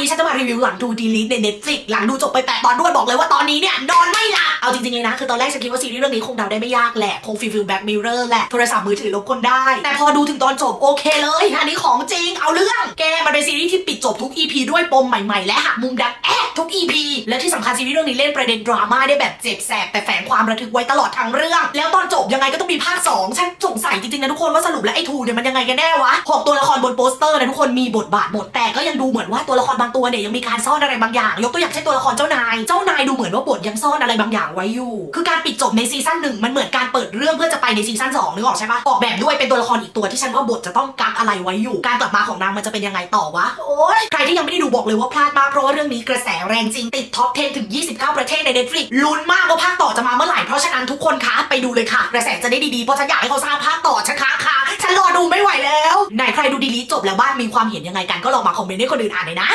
นี้ฉันจะมารีวิวหลังดูดีลิทใน Netflix หลังดูจบไปแปดตอนด้วยบอกเลยว่าตอนนี้เนี่ยนอนไม่หลับเอาจริงๆเลยนะ คือตอนแรกฉันคิดว่าซีรีส์เรื่องนี้คงเดาได้ไม่ยากแหละคงฟิลฟิลแบ็กมิเรอร์แหละโทรศัพท์มือถือลบคนได้ แต่พอดูถึงตอนจบโอเคเลยอันนี้ของจริงเอาเรื่องแกมันเป็นซีรีส์ที่ปิดจบทุก EP ด้วยปมใหม่ๆ และหักมุมดังแอะทุก EP และที่สำคัญซีรีส์เรื่องนี้เล่นประเด็นดราม่าได้แบบเจ็บแสบแต่แฝงความระทึกไว้ตลอดทั้งเรื่อง แล้วตอนจบยังไงก็ต้องมีภาคสองฉันสงสัยจริงๆนะทุกคนว่าสรุปแล้วไอ้ทูเนี่ยมันยังไงกันแน่วะหกตัวละครบนโปสเตอร์นะทุกคนมีบทบาทหมดแต่ก็ยังดูเหมือนว่าตัวละครบางตัวเนี่ยยังมีการซ่อนอะไรบางอย่าง ยกตัวอย่างเช่นตัวละครเจ้านาย เจ้านายดูเหมือนว่าบทยังซ่อนอะไรบางอย่างไว้อยู่ คือการปิดจบในซีซั่นหนึ่งมันเหมือนการเปิดเรื่องเพื่อจะไปในซีซั่นสองนึกออกใช่ปะออกแบบด้วยเป็นตัวละครอีกตัวที่ฉันว่าบทจะต้องกักอะไรไว้อยู่ การกลับมาของนางมันจะเป็นยังไงต่อวะ โอ๊ยใครที่ยังไม่ได้ดูบอกเลยว่าพลาดมากเพราะว่าเรื่องนี้กระแสแรงจริงติดท็อป 10 ถึง 29 ประเทศใน Netflix ลุ้นมากว่าภาคต่อจะมาเมื่อไหร่เพราะฉะนั้นทุกคนคะไปดูเลยค่ะ กระแสจะได้ดีๆเพราะฉันอยากให้เขาสร้างภาคต่อฉันคะค่ะฉันรอดูไม่ไหวแล้วไหนใครดูดีลีจบแล้วบ้านมีความเห็นยังไงกันก็ลองมาคอมเมนต์ให้คนอื่นอ่านหน่อยนะ